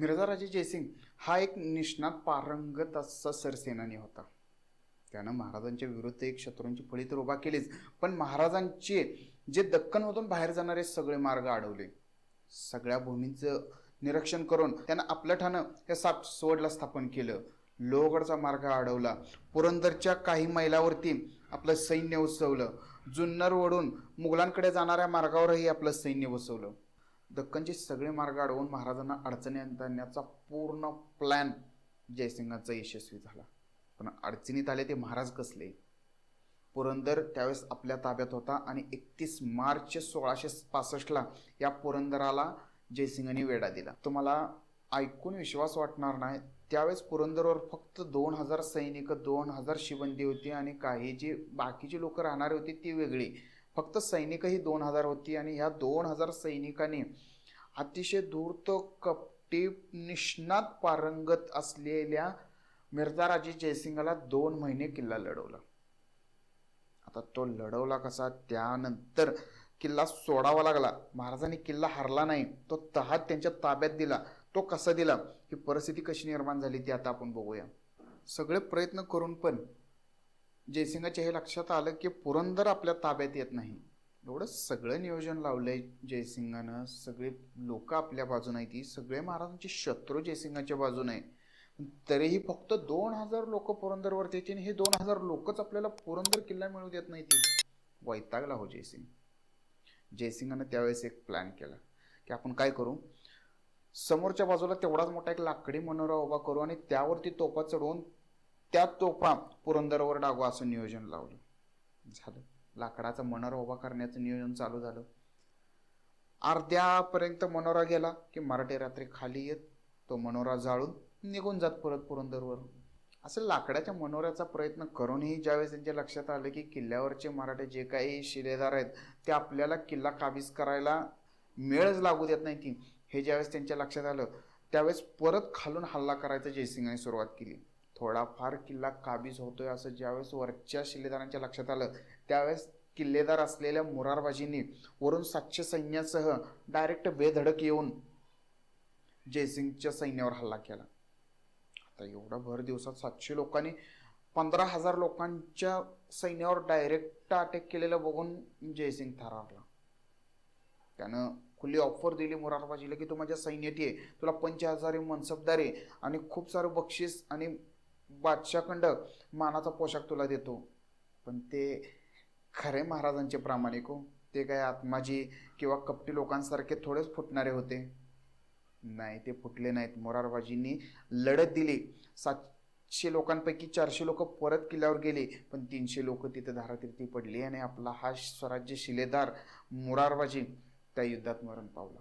मिर्झाराजे जयसिंग हा एक निष्णात पारंगत असा सरसेनानी होता. त्यानं महाराजांच्या विरुद्ध एक शत्रूंची फळी तर उभा केलीच पण महाराजांचे जे दक्कनमधून बाहेर जाणारे सगळे मार्ग अडवले. सगळ्या भूमींचं निरीक्षण करून त्यानं आपलं ठाणं या साप सोडला स्थापन केलं. लोहगडचा मार्ग अडवला. पुरंदरच्या काही मैलावरती आपलं सैन्य उसवलं जुन्नर वडून मुघलांकडे जाणाऱ्या मार्गावरही आपलं सैन्य बसवलं दक्कनचे सगळे मार्ग अडवून महाराजांना अडचणी आणण्याचा पूर्ण प्लॅन जयसिंगाचा यशस्वी झाला. पण अडचणीत आले ते महाराज कसले? पुरंदर त्यावेळेस आपल्या ताब्यात होता आणि एकतीस मार्च सोळाशे पासष्टला या पुरंदराला जयसिंगांनी वेढा दिला. तुम्हाला ऐकून विश्वास वाटणार नाही त्यावेळेस पुरंदरवर फक्त दोन हजार सैनिक दोन हजार शिबंदी होती आणि काही जी बाकीची लोक राहणारी होती ती वेगळी. फक्त सैनिकही दोन हजार होती आणि ह्या दोन हजार सैनिकांनी अतिशय धूर्त कपटी निष्णात पारंगत असलेल्या मिर्झाराजे जयसिंगाला दोन महिने किल्ला लढवला. आता तो लढवला कसा? त्यानंतर किल्ला सोडावा लागला. महाराजांनी किल्ला हरला नाही. तो तहात त्यांच्या ताब्यात दिला. तो कसा दिला? ही परिस्थिती कशी निर्माण झाली ती आता आपण बघूया. सगळे प्रयत्न करून पण जयसिंगाच्या हे लक्षात आलं की पुरंदर आपल्या ताब्यात येत नाही. एवढं सगळं नियोजन लावलंय जयसिंगानं. सगळे लोक आपल्या बाजून आहेत. ती सगळे महाराजांचे शत्रू जयसिंगाच्या बाजून आहे तरीही फक्त दोन हजार लोक पुरंदरवरती येते आणि हे दोन हजार लोकच आपल्याला पुरंदर किल्ला मिळू देत नाही ती वैतागला हो जयसिंग. जयसिंगानं त्यावेळेस एक प्लॅन केला की आपण काय करू? समोरच्या बाजूला तेवढाच मोठा एक लाकडी मनोरा उभा करू आणि त्यावरती तोफा चढवून त्या तोफा पुरंदरवर डागू असं नियोजन लावलं. झालं. लाकडाचा मनोरा उभा करण्याचं नियोजन चालू झालं. अर्ध्यापर्यंत मनोरा गेला की मराठी रात्री खाली येत तो मनोरा जाळून निघून जात परत पुरंदरवर असं लाकडाच्या मनोऱ्याचा प्रयत्न करूनही ज्यावेळेस त्यांच्या लक्षात आलं की किल्ल्यावरचे मराठे जे काही शिलेदार आहेत ते आपल्याला किल्ला काबीज करायला मेळच लागू देत नाही ती हे ज्यावेळेस त्यांच्या लक्षात आलं त्यावेळेस परत खालून हल्ला करायचा जयसिंगाने सुरुवात केली. थोडाफार किल्ला काबीज होतोय असं ज्यावेळेस वरच्या शिल्लेदारांच्या लक्षात आलं त्यावेळेस किल्लेदार असलेल्या मुरारबाजींनी वरून सातशे सैन्यासह डायरेक्ट बेधडक येऊन जयसिंगच्या सैन्यावर हल्ला केला. आता एवढा भर दिवसात सातशे लोकांनी पंधरा हजार लोकांच्या सैन्यावर डायरेक्ट अटॅक केलेलं बघून जयसिंग थरारला. त्यानं खुली ऑफर दिली मुरारबाजीला की तू माझ्या सैन्यात ये तुला पंच हजारी मनसबदारी आणि खूप सारं बक्षीस आणि बादशाखंड मानाचा पोशाख तुला देतो. पण ते खरे महाराजांचे प्रामाणिक हो. ते काय आत्माजी किंवा कपटी लोकांसारखे थोडेच फुटणारे होते. नाही ते फुटले नाहीत. मोरारबाजींनी लढत दिली. सातशे लोकांपैकी चारशे लोक परत किल्ल्यावर गेले. पण तीनशे लोक तिथे धारातीर्थी पडली आणि आपला हा स्वराज्य शिलेदार मुरारबाजी त्या युद्धात मरण पावला.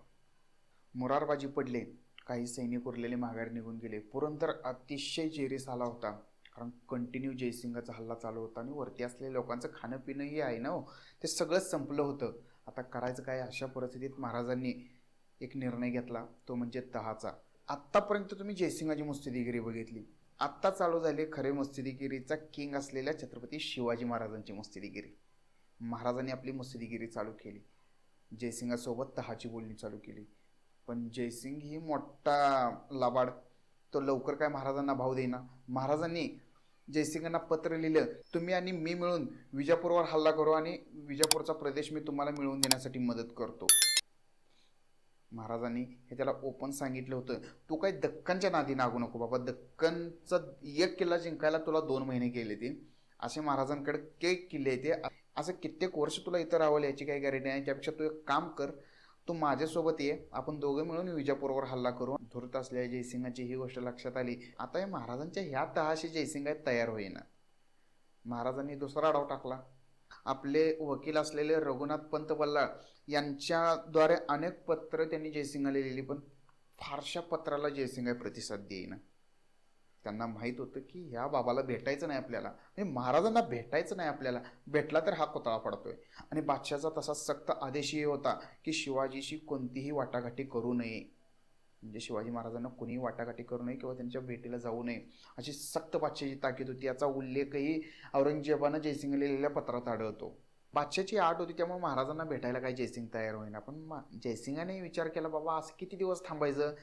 मुरारबाजी पडले. काही सैनिक उरलेले माघारी निघून गेले. पुरंदर अतिशय जेरीस आला होता. कारण कंटिन्यू जयसिंगाचा हल्ला चालू होता आणि वरती असलेल्या लोकांचं खाणं पिणंही आहे ना हो? ते सगळंच संपलं होतं. आता करायचं काय अशा परिस्थितीत महाराजांनी एक निर्णय घेतला. तो म्हणजे तहाचा. आत्तापर्यंत तुम्ही जयसिंगाची मुस्तिदिगिरी बघितली. आत्ता चालू झाली खरे मुस्तिदिगिरीचा किंग असलेल्या छत्रपती शिवाजी महाराजांची मुस्तिदिगिरी. महाराजांनी आपली मुस्तिदिगिरी चालू केली. जयसिंगासोबत तहाची बोलणी चालू केली. पण जयसिंग ही मोठा लबाड. तो लवकर काय महाराजांना भाव देईना. महाराजांनी जयसिंगांना पत्र लिहिलं तुम्ही आणि मी मिळून विजापूरवर हल्ला करू आणि विजापूरचा प्रदेश मी तुम्हाला मिळवून देण्यासाठी मदत करतो. महाराजांनी हे त्याला ओपन सांगितलं होतं. तू काही दक्कनच्या नादी नागू नको बाबा. दक्कनचा एक किल्ला जिंकायला तुला दोन महिने गेले ते. असे महाराजांकडे के किल्ले ते. असं कित्येक वर्ष तुला इथं राहावं याची काही गॅरंटी नाही. त्यापेक्षा तू एक काम कर. तू माझ्यासोबत ये. आपण दोघं मिळून विजापूरवर हल्ला करू. धुरत असलेल्या जयसिंगाची ही गोष्ट लक्षात आली. आता या महाराजांच्या ह्या तहाशी जयसिंग तयार होईना. महाराजांनी दुसरा आढाव टाकला. आपले वकील असलेले रघुनाथ पंत बल्लाळ यांच्याद्वारे अनेक पत्र त्यांनी जयसिंगाला लिहिली पण फारशा पत्राला जयसिंग प्रतिसाद देईना. त्यांना माहीत होतं की ह्या बाबाला भेटायचं नाही आपल्याला. म्हणजे महाराजांना भेटायचं नाही आपल्याला. भेटला तर हा कोताळा पडतोय. आणि बादशाचा तसा सक्त आदेशही होता की शिवाजीशी कोणतीही वाटाघाटी करू नये. म्हणजे शिवाजी महाराजांना कुणीही वाटाघाटी करू नये किंवा त्यांच्या भेटीला जाऊ नये. अशी सक्त बादशाची ताकीद होती. याचा उल्लेखही औरंगजेबानं जयसिंग लिहिलेल्या पत्रात आढळतो. बादशाची आठ होती त्यामुळे महाराजांना भेटायला काही जयसिंग तयार होईना. पण मा जयसिंगाने विचार केला बाबा असं किती दिवस थांबायचं?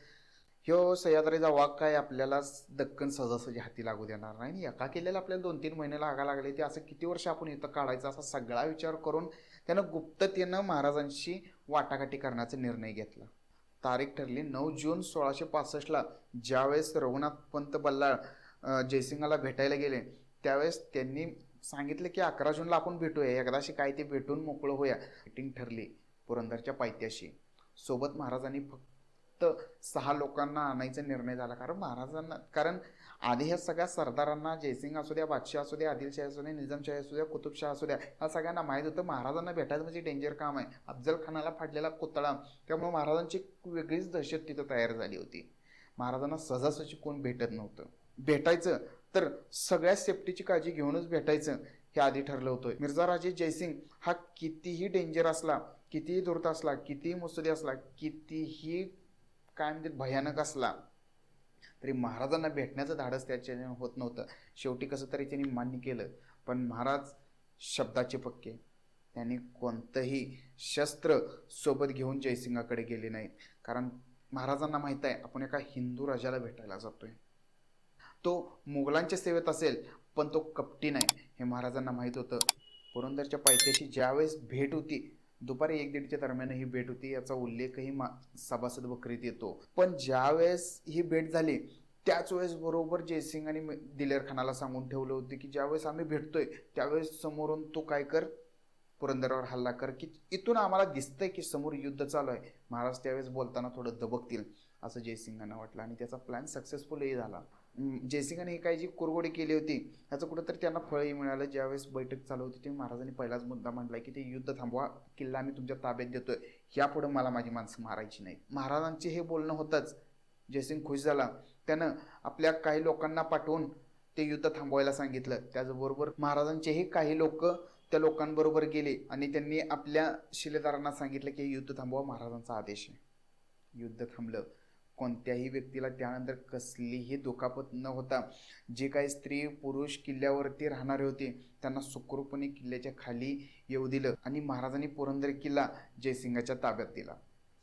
ह्यो सह्याद्रीचा वाघ काय आपल्याला दक्कन सहजासहजी हाती लागू देणार नाही. आणि एका किल्ल्याला आपल्याला दोन तीन महिने लागा लागले ते असं किती वर्ष आपण इथं काढायचं असा सगळा विचार करून त्यानं गुप्ततेनं महाराजांशी वाटाघाटी करण्याचा निर्णय घेतला. तारीख ठरली नऊ जून सोळाशे पासष्टला ज्यावेळेस रघुनाथ पंत बल्लाळ जयसिंगाला भेटायला गेले त्यावेळेस त्यांनी सांगितलं की अकरा जूनला आपण भेटूया. एकदाशी काय ते भेटून मोकळं होऊया. मीटिंग ठरली पुरंदरच्या पायथ्याशी. सोबत महाराजांनी फक्त सहा लोकांना आणायचा निर्णय झाला. कारण महाराजांना कारण आधी ह्या सगळ्या सरदारांना जयसिंग असू द्या बादशाह असू द्या आदिलशाही असू द्या निजामशाही असू द्या कुतुबशाह असू द्या ह्या सगळ्यांना माहीत होतं महाराजांना भेटायचं म्हणजे डेंजर काम आहे. अफजल खानाला फाडलेला पुतळा त्यामुळे महाराजांची वेगळीच दहशत तिथं तयार झाली होती. महाराजांना सहजासहजी कोण भेटत नव्हतं. भेटायचं तर सगळ्या सेफ्टीची काळजी घेऊनच भेटायचं हे आधी ठरलं होतं. मिर्झा राजे जयसिंग हा कितीही डेंजर असला कितीही धूर्त असला कितीही मुसुदी असला कितीही काय म्हणते भयानक असला तरी महाराजांना भेटण्याचं धाडस त्याच्या होत नव्हतं. शेवटी कसं तरी त्यांनी मान्य केलं. पण महाराज शब्दाचे पक्के. त्यांनी कोणतंही शस्त्र सोबत घेऊन जयसिंगाकडे गेले नाहीत. कारण महाराजांना माहीत आहे आपण एका हिंदू राजाला भेटायला जातोय. तो मुघलांच्या सेवेत असेल पण तो कपटी नाही हे महाराजांना माहीत होतं. पुरंदरच्या पायथ्याशी ज्यावेळेस भेट होती दुपारी एक दीडच्या दरम्यान ही भेट होती याचा उल्लेखही मा सभासद बकरीत येतो. पण ज्यावेळेस ही भेट झाली त्याच वेळेस बरोबर जयसिंग आणि दिलेर खानाला सांगून ठेवलं होतं की ज्यावेळेस आम्ही भेटतोय त्यावेळेस समोरून तू काय कर पुरंदरावर हल्ला कर की इथून आम्हाला दिसतंय की समोर युद्ध चालू आहे. महाराज त्यावेळेस बोलताना थोडं दबकतील असं जयसिंगांना वाटलं आणि त्याचा प्लॅन सक्सेसफुलही झाला. जयसिंगाने ही काही जी कुरगोडी केली होती ह्याचं कुठंतरी त्यांना फळही मिळालं. ज्यावेळेस बैठक चालू होती तेव्हा महाराजांनी पहिलाच मुद्दा मांडला की ते युद्ध थांबवा किल्ला आम्ही तुमच्या ताब्यात देतोय. यापुढे मला माझी माणसं मारायची नाही महाराजांचे हे बोलणं होतंच. जयसिंग खुश झाला. त्यानं आपल्या काही लोकांना पाठवून ते युद्ध थांबवायला सांगितलं. त्याचबरोबर महाराजांचेही काही लोक त्या लोकांबरोबर गेले आणि त्यांनी आपल्या शिलेदारांना सांगितलं की हे युद्ध थांबवा महाराजांचा आदेश आहे. युद्ध थांबलं. कोणत्याही व्यक्तीला त्यानंतर कसलीही दुखापत न होता जे काही स्त्री पुरुष किल्ल्यावरती राहणारे होते त्यांना सुखरूपणे किल्ल्याच्या खाली येऊ दिलं आणि महाराजांनी पुरंदर किल्ला जयसिंगाच्या ताब्यात दिला.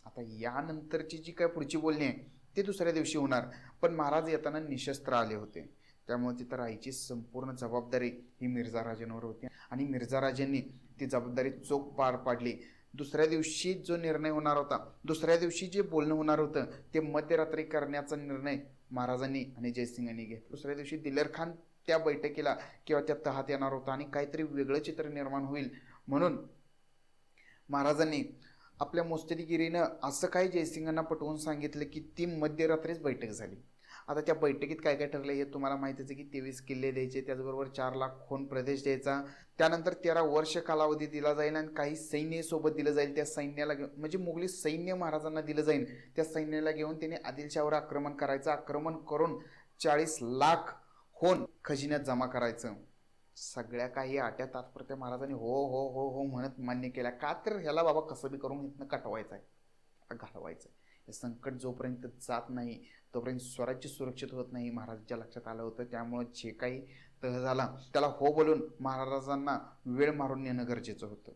आता यानंतरची जी काय पुढची बोलणी आहे ते दुसऱ्या दिवशी होणार. पण महाराज येताना निशस्त्र आले होते. त्यामुळे तिथं राहायची संपूर्ण जबाबदारी ही मिर्झा राजांवर होती आणि मिर्झा राजांनी ती जबाबदारी चोख पार पाडली. दुसऱ्या दिवशी जो निर्णय होणार होता दुसऱ्या दिवशी जे बोलणं होणार होतं ते मध्यरात्री करण्याचा निर्णय महाराजांनी आणि जयसिंगांनी घेतला. दुसऱ्या दिवशी दिलेर खान त्या बैठकीला किंवा त्या तहात येणार होता आणि काहीतरी वेगळं चित्र निर्माण होईल. म्हणून महाराजांनी आपल्या मुस्तदीगिरीनं असं काही जयसिंगांना पटवून सांगितलं की ती मध्यरात्रीच बैठक झाली. आता त्या बैठकीत काय काय ठरलं हे तुम्हाला माहितीच आहे की तेवीस किल्ले द्यायचे त्याचबरोबर चार लाख खोन प्रदेश द्यायचा. त्यानंतर तेरा वर्ष कालावधी दिला जाईल आणि काही सैन्य सोबत दिलं जाईल. त्या सैन्याला घेऊन म्हणजे मुघली सैन्य महाराजांना दिलं जाईल. त्या सैन्याला घेऊन त्याने आदिलशाहवर आक्रमण करायचं. आक्रमण करून चाळीस लाख होन खजिन्यात जमा करायचं. सगळ्या काही आट्या तात्पुरत्या महाराजांनी हो हो हो हो म्हणत मान्य केल्या. का तर ह्याला बाबा कसं बी करून इथनं कटवायचं आहे घालवायचं आहे हे संकट जोपर्यंत जात नाही तोपर्यंत स्वराज्य सुरक्षित होत नाही महाराजांच्या लक्षात आलं होतं. त्यामुळं जे काही तह झाला त्याला हो बोलून महाराजांना वेळ मारून नेणं गरजेचं होतं.